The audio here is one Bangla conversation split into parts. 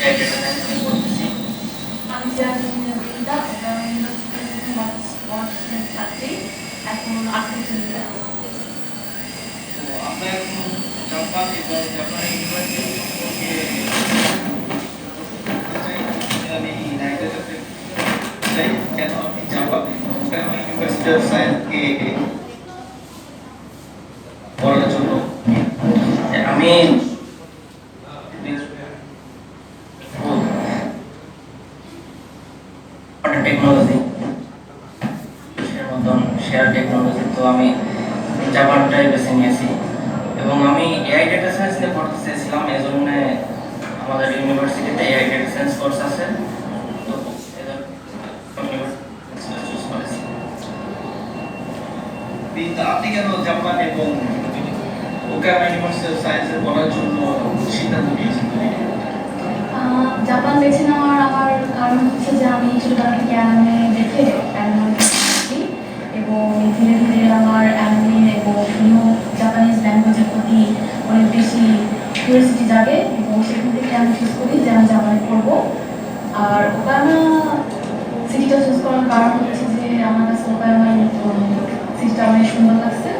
ছাত্র ডেটা সায়েন্স নিয়ে পড়তেছি আমি জাহাঙ্গীর বৃন্দা ইউনিভার্সিটির বর্ষের ছাত্রী এখন আঠারো শ্রেণীতে তো আমরা এখন জাপান এবং জাপান ইউনিভার্সিটি সম্পর্কে আমি নাইজারাতে চাই কেন আমি জাপান ফুকুয়ামা ইউনিভার্সিটি অফ সায়েন্সকে পড়ার জন্য আমি টেকনোলজি মতন শেয়ার টেকনোলজি তো আমি জাপানটাই বেছে নিয়েছি এবং আমি এআই ডেটা সায়েন্স নিয়ে পড়তে চেয়েছিলাম, এই আমাদের ইউনিভার্সিটিতে এআই ডেটা সায়েন্স কোর্স আছে। তো আপনি কেন জাপান এবং ওকামা ইউনিভার্সিটি সায়েন্সে পড়ার জন্য সিদ্ধান্ত নিয়েছেন? জাপান বেছে নেওয়ার আমার কারণ হচ্ছে যে আমি ছোটবেলা থেকে অ্যানিমে দেখে এবং ধীরে ধীরে আমার অ্যানিমে এবং নিউ জাপানিজ ল্যাঙ্গুয়েজের প্রতি অনেক বেশি কিউরিয়াসিটি জাগে এবং সেখান থেকে আমি চুজ করি যে আমি জাপানে পড়ব। আর ওকামা সিটিটা চুজ করার কারণ হচ্ছে যে আমার কাছে ওকামা সিটিটা অনেক সুন্দর লাগছে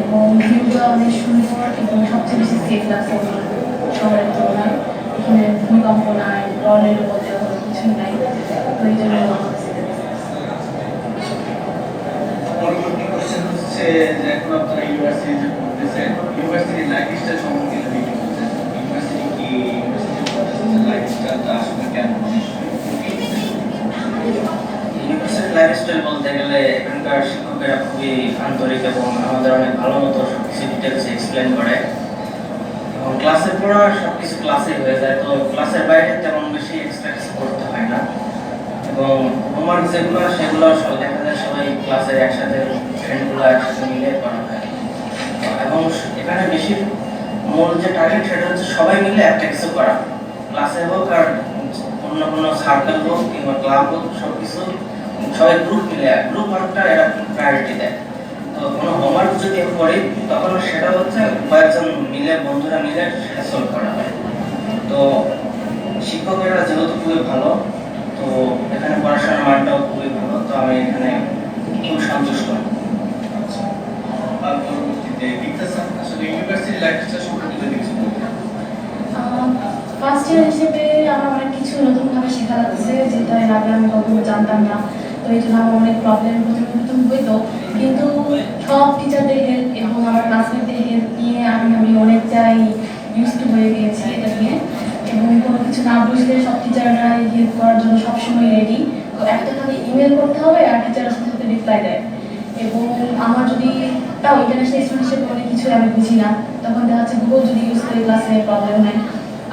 এবং ভিউটা অনেক সুন্দর এবং সবচেয়ে বেশি সেফ লাগছে রলের মধ্যে কোনো কিছু নাই এই জন্য বলতে গেলে এখানকার শিক্ষকেরা খুবই আন্তরিক এবং আমাদের অনেক ভালো মতো সব ডিটেলস এক্সপ্লেন করে। ক্লাসে পড়া সব কিছু ক্লাসে হয়ে যায়। তো ক্লাসের বাইরে তেমন বেশি এক্সট্রা কিছু করতে হয় না। এবং হোমওয়ার্ক যেগুলো, সেগুলো সব দেখা যায় সবাই ক্লাসের একসাথে ফ্রেন্ডগুলো একসাথে মিলে করা হয়। এবং এখানে বেশি মূল যে টার্গেট সেটা হচ্ছে সবাই মিলে একটা কিছু করা। ক্লাসে হোক আর অন্য কোনো সার্কেল হোক কিংবা ক্লাব হোক সব কিছু সবাই গ্রুপ মিলে গ্রুপ ওয়ার্কটা এরা প্রায়োরিটি দেয়। কোনো হোমওয়ার্ক যদি করি তখন সেটা হচ্ছে কয়েকজন মিলে বন্ধুরা মিলে সেটা সলভ করা হয়। তো শিক্ষকেরা যেহেতু খুবই ভালো তো এখানে পড়াশোনার মানটাও খুবই ভালো তো আমি এখানে খুব সন্তুষ্ট। পরবর্তীতে বিদ্যাসান আসলে ইউনিভার্সিটি লাইফস্টাইল সম্পর্কে যদি কিছু ফার্স্ট ইয়ার হিসেবে আমার অনেক কিছু নতুনভাবে শেখা যাচ্ছে যেটা এর আগে আমি কখনো জানতাম না। তো এই জন্য আমার অনেক প্রবলেম প্রথম প্রথম হইতো টিচারদের হেল্প এবং আমার ক্লাসমেটদের হেল্প নিয়ে আমি আমি অনেকটাই ইউজ হয়ে গিয়েছি এটা নিয়ে। এবং কোনো কিছু না বুঝলে সব টিচাররা হেল্প করার জন্য সবসময় রেডি একটা খালি ইমেল করতে হবে আর টিচারের সাথে সাথে রিপ্লাই দেয়। এবং আমার যদি তাও ইন্টারন্যাশনাল স্টুডেন্ট হিসেবে অনেক কিছু আমি বুঝি না, তখন দেখা যাচ্ছে গুগল যদি ইউজ করি ক্লাসে প্রবলেম নাই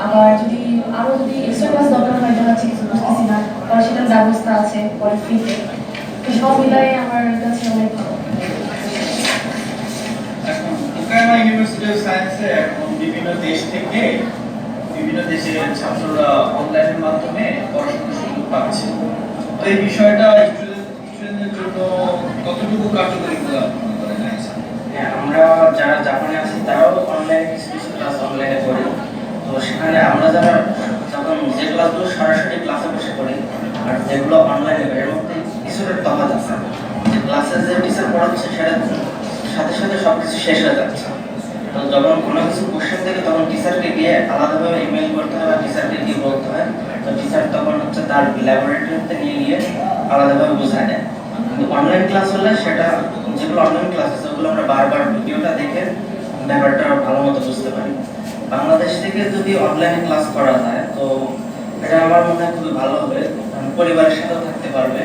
আবার যদি আরও যদি এক্সট্রা ক্লাস দরকার হয়, দেখা যাচ্ছে কিছু বুঝতেছি না। পরে সেটার ব্যবস্থা আছে, পরে ফ্রিতে তো। সব মিলাই আমার কাছে অনেক ভালো এখন ওকামা ইউনিভার্সিটি অফ সায়েন্সে এখন বিভিন্ন দেশ থেকে বিভিন্ন দেশের ছাত্ররা অনলাইনের মাধ্যমে পড়াশোনার সুযোগ পাচ্ছে তো এই বিষয়টা স্টুডেন্টদের জন্য কতটুকু কার্যকরী বলে হ্যাঁ আমরা যারা জাপানে আছি, তারাও অনলাইনে কিছু ক্লাস অনলাইনে করি তো সেখানে আমরা যারা যখন যে ক্লাসগুলো সরাসরি ক্লাসে বসে করি আর যেগুলো অনলাইনে এর মধ্যে কিছুটা তফাৎ আছে। যে ক্লাসে যে টিচার পড়াচ্ছে, সেটা সাথে সাথে সব কিছু শেষ হয়ে যাচ্ছে। তো যখন কোনো কিছু কোশ্চেন থেকে, তখন টিচারকে গিয়ে আলাদাভাবে ইমেল করতে হয় বা টিচারকে গিয়ে বলতে হয়। তো টিচার তখন হচ্ছে তার ল্যাবরেটরিতে নিয়ে গিয়ে আলাদাভাবে বোঝায় দেয়। কিন্তু অনলাইন ক্লাস হলে সেটা যেগুলো অনলাইন ক্লাস আছে ওগুলো আমরা বারবার ভিডিওটা দেখে ব্যাপারটা ভালো মতো বুঝতে পারি। বাংলাদেশ থেকে যদি অনলাইন ক্লাস করা যায়, তো এটা আমার মনে হয় খুবই ভালো হবে। পরিবারের সাথেও থাকতে পারবে।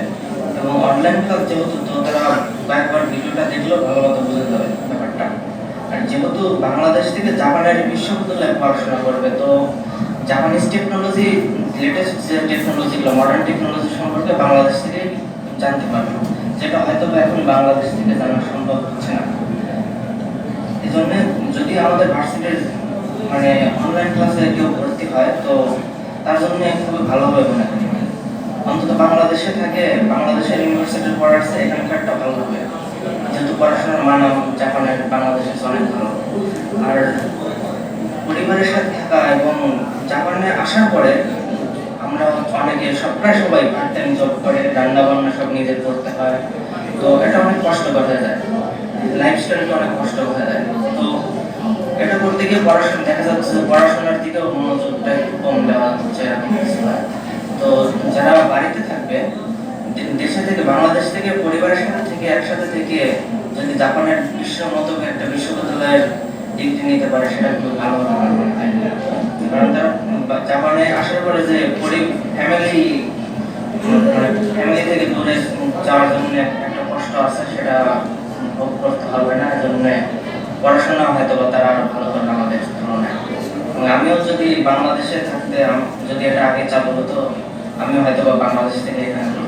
এবং অনলাইন ক্লাস যেহেতু, তো তারা কয়েকবার ভিডিওটা দেখলেও ভালো মতো বুঝতে পারবে যেহেতু বাংলাদেশ থেকে জাপানের বিশ্ববিদ্যালয়ে পড়াশোনা করবে, তো জাপানিজ টেকনোলজি লেটেস্ট যে টেকনোলজিগুলো মডার্ন টেকনোলজি সম্পর্কে বাংলাদেশ থেকে জানতে পারব, যেটা হয়তো এখন বাংলাদেশ থেকে জানা সম্ভব হচ্ছে না। এই জন্য যদি আমাদের ভার্সিটির মানে অনলাইন ক্লাসে কেউ ভর্তি হয়, তো তার জন্য খুবই ভালো হবে মনে করি। অন্তত বাংলাদেশে থাকে, বাংলাদেশের ইউনিভার্সিটির পড়ার এখানকারটা ভালো হবে। যেহেতু পড়াশোনার মান জাপানের বাংলাদেশের চেয়ে অনেক ভালো। আর পরিবারের সাথে থাকা এবং জাপানে আসার পরে আমরা অনেকে সব, প্রায় সবাই পার্ট টাইম জব করে রান্না বান্না সব নিজের করতে হয়। তো এটা অনেক কষ্টকর হয়ে যায়। লাইফস্টাইলটা অনেক কষ্ট হয়ে যায়। তো এটা করতে গিয়ে পড়াশোনা, দেখা যাচ্ছে পড়াশোনার দিকেও মনোযোগটা একটু কম দেওয়া হচ্ছে তো যারা বাড়িতে থাকবে দেশে থেকে, বাংলাদেশ থেকে পরিবারের সাথে থেকে একসাথে থেকে যদি জাপানের বিশ্ব মতো একটা বিশ্ববিদ্যালয়ের ডিগ্রি নিতে পারে, সেটা খুব ভালো কারণ তারা জাপানে আসার পরে যে ফ্যামিলি ফ্যামিলি থেকে দূরে যাওয়ার জন্য একটা কষ্ট আছে, সেটা ভোগ করতে হবে না। এজন্য পড়াশোনা হয়তো বা তারা ভালো করবে আমাদের তুলনায়। আমিও যদি বাংলাদেশে থাকতে যদি এটা আগে চালু হতো, আমিও হয়তো বা বাংলাদেশ থেকে এখানে